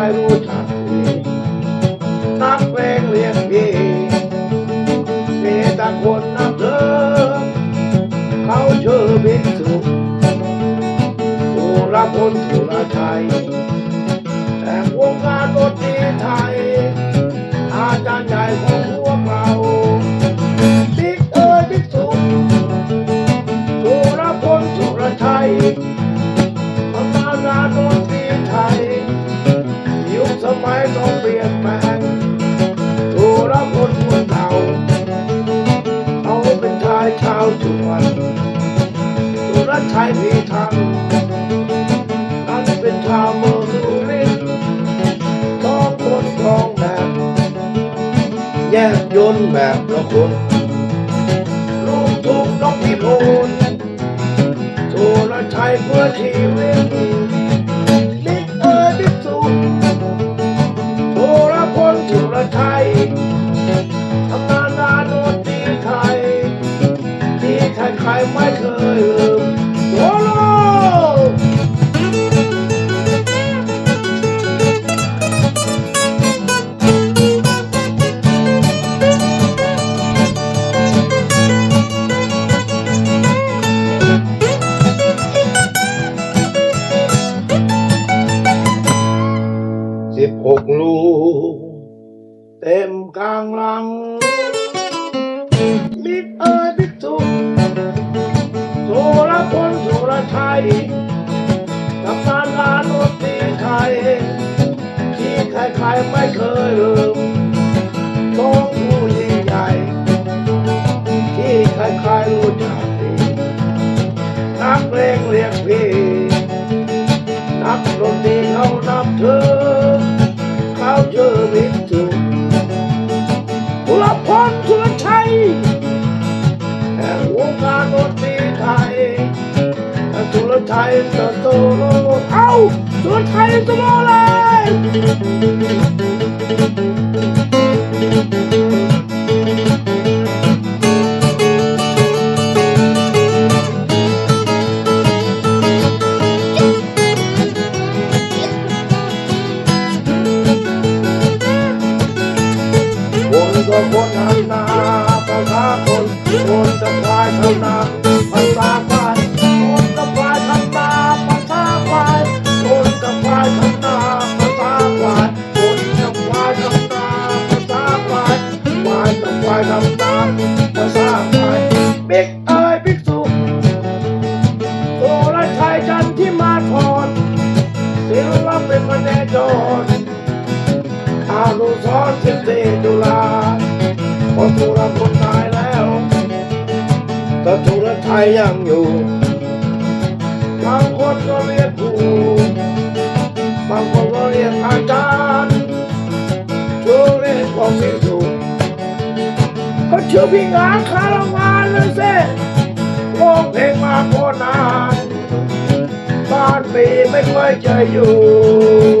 ายรู้จักดีนักเพลงเรียกพี่มีแต่คนนับเธอเขาชื่อบิ๊กสุสุรพลสุรชัยายชาวจวนสุรชัยมีธรรมนั้นเป็นชาวเมืองสุรินทร์ต้องคนครองแบบแยกยนต์แบบละคนลูกทุกนกพิบูลสุรชัยเพื่อชีวิต บหกลูก เต็มกลางหลังบิ๊กเอ้ยบิ๊กสุสุรพลสุรชัยทำงานงานดนตรีไทย ที่ใครๆไม่เคยลืมต้องผู้ยิ่งใหญ่ ที่ใครๆรู้จักดีนักเลงเรียกพี่นักดนตรีเขานับเธอ สุรพลสุรชัยแห่งวงการดนตรีไทยสุรชัยจะโตโลเอ้าสุรชัยโตโลเลย ก็คนทำนาภาษาคนคนจะควายทำนาภาษาควายคนจะควายทำนาภาษาควายคนจะควายทำนาภาษาควายคนจะควายทำนาภาษาควายควายจะควายทำนาภาษาควายบิ๊กเอ้ยบิ๊กสุโซลชัยจันที่มาทอนศิลปินมันแน่จรอานุสรณ์สิบสี่ตุลา พอสุรพลตายแล้วแต่สุรชัยยังอยู่บางคนก็เรียกครูบางคนก็เรียกอาจารย์ชื่อเล่นของพี่สุเขาชื่อพี่งานคาราวานเลยเซ่ร้องเพลงมาโคนานบ้านปีไม่ค่อยจะอยู่